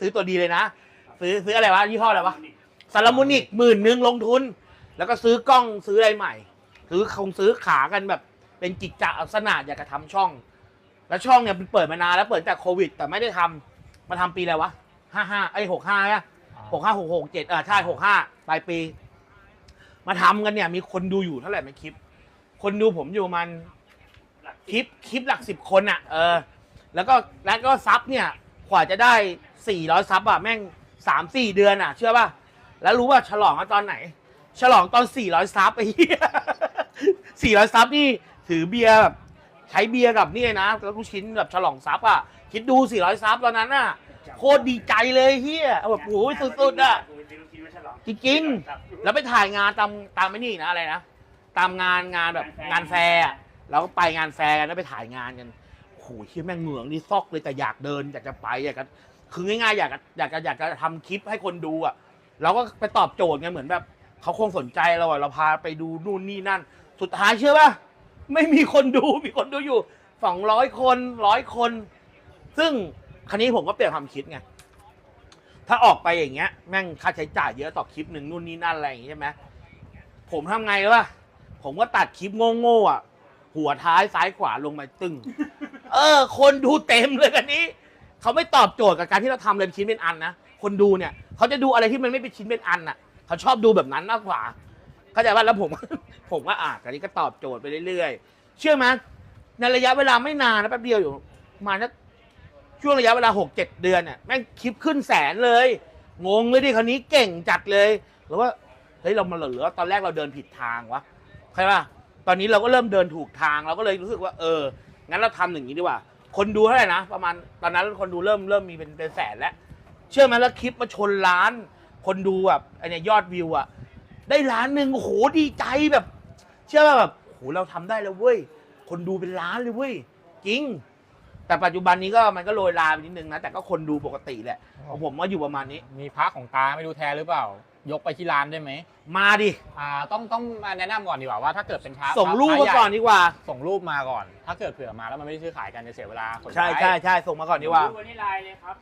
ซื้อตัวดีเลยนะ ซื้อซื้ออะไรวะยี่ห้ออะไรวะซาลามูนิกหมื่นหนึ่งลงทุน แล้วก็ซื้อกล้องซื้ออะไรใหม่ ซื้อคงซื้อขากันแบบ เป็นกิจจะลักษณะอยากจะทำช่อง แล้วช่องเนี่ยมันเปิดมานานแล้วเปิดแต่โควิด แต่ไม่ได้ทำมาทำปีอะไรวะห้าห้าไอ้หกห้าหกห้าหกหกเจ็ดอ่าใช่หกห้าปลายปี มาทำกันเนี่ย มีคนดูอยู่เท่าไหร่ไม่คลิป คนดูผมอยู่มันคลิปคลิปหลักสิบคนอะเออ แล้วก็แล้วก็ซับเนี่ย กว่าจะได้สี่ร้อยซับอะแม่งสามสี่เดือนอะเชื่อป่ะ แล้วรู้ว่าฉลองกันตอนไหน ฉลองตอนสี่ร้อยซับไอ้เหี้ยสี่ร้อยซับนี่ถือเบียร์แบบใช้เบียร์กับนี่นะแล้วลูกชิ้นแบบฉลองซับอะคิดดูสี่ร้อยซับตอนนั้นอะโคตรดีใจเลยเฮียเอาแบบโอ้ยสุดๆอะจริงๆแล้วไปถ่ายงานตามตามไม่นี่นะอะไรนะ ตามงานงานแบบงานแฟร์เราก็ไปงานแฟร์กันแล้วไปถ่ายงานกัน โอ้โหเฮียแม่งเหงืองนี่ซอกเลยแต่อยากเดินอยากจะไปอยากจะคือง่ายๆอยากจะอยากจะอยากจะทำคลิปให้คนดูอะเราก็ไปตอบโจทย์ไงเหมือนแบบเขาคงสนใจเราอะเราพาไปดูนู่นนี่นั่น สุดท้ายเชื่อป่ะไม่มีคนดูมีคนดูอยู่สองร้อยคนร้อยคน ซึ่งคันนี้ผมก็เปลี่ยนความคิดไงถ้าออกไปอย่างเงี้ยแม่งค่าใช้จ่ายเยอะต่อคลิปหนึ่งนู่นนี่นั่นอะไรอย่างงี้ใช่ไหมผมทำไงรู้ป่ะผมก็ตัดคลิปโง่ๆอะหัวท้ายซ้ายขวาลงมาตึง เออ คนดูเต็มเลยกันนี้ เขาไม่ตอบโจทย์กับการที่เราทำเป็นชิ้นเป็นอันนะ คนดูเนี่ย เขาจะดูอะไรที่มันไม่เป็นชิ้นเป็นอันอะ เขาชอบดูแบบนั้นมากกว่า เข้าใจว่าแล้วผม ผมก็อ่านกันนี้ก็ตอบโจทย์ไปเรื่อยๆ เชื่อไหมในระยะเวลาไม่นานนะแป๊บเดียวอยู่ประมาณสักช่วงระยะเวลาหกเจ็ดเดือนเนี่ยแม่งคลิปขึ้นแสนเลย งงเลยดิคราวนี้เก่งจัดเลยหรือว่าเฮ้ยเรามาเหลือตอนแรกเราเดินผิดทางวะใช่ป่ะตอนนี้เราก็เริ่มเดินถูกทางเราก็เลยรู้สึกว่า เออ งั้นเราทำอย่างนี้ดีกว่า คนดูเท่าไหร่นะ ประมาณตอนนั้นคนดูเริ่มเริ่มมีเป็นเป็นแสนแล้ว เชื่อไหมแล้วคลิปมาชนล้าน คนดูแบบไอเนี่ยยอดวิวอะได้ล้านหนึ่งโอ้โหดีใจแบบ เชื่อป่ะแบบโอ้โหเราทำได้แล้วเว้ย คนดูเป็นล้านเลยเว้ย จริง แต่ปัจจุบันนี้ก็มันก็โรยลาไปนิดนึงนะ แต่ก็คนดูปกติแหละของผมก็อยู่ประมาณนี้ มีพระของตาไม่รู้แท้หรือเปล่า ยกไปที่ร้านได้ไหมมาดิ อ่าต้องต้องมาแนะนำก่อนดีกว่าว่าถ้าเกิดเป็นพระส่งรูปพะมาก่อนใหญ่ดีกว่า ส่งรูปมาก่อน ถ้าเกิดเผื่อมาแล้วมันไม่ได้ซื้อขายกันจะเสียเวลาขนใช่ย้ายใช่ใช่ส่งมาก่อนดีกว่า ดูวันนี้ไลน์เลยครับ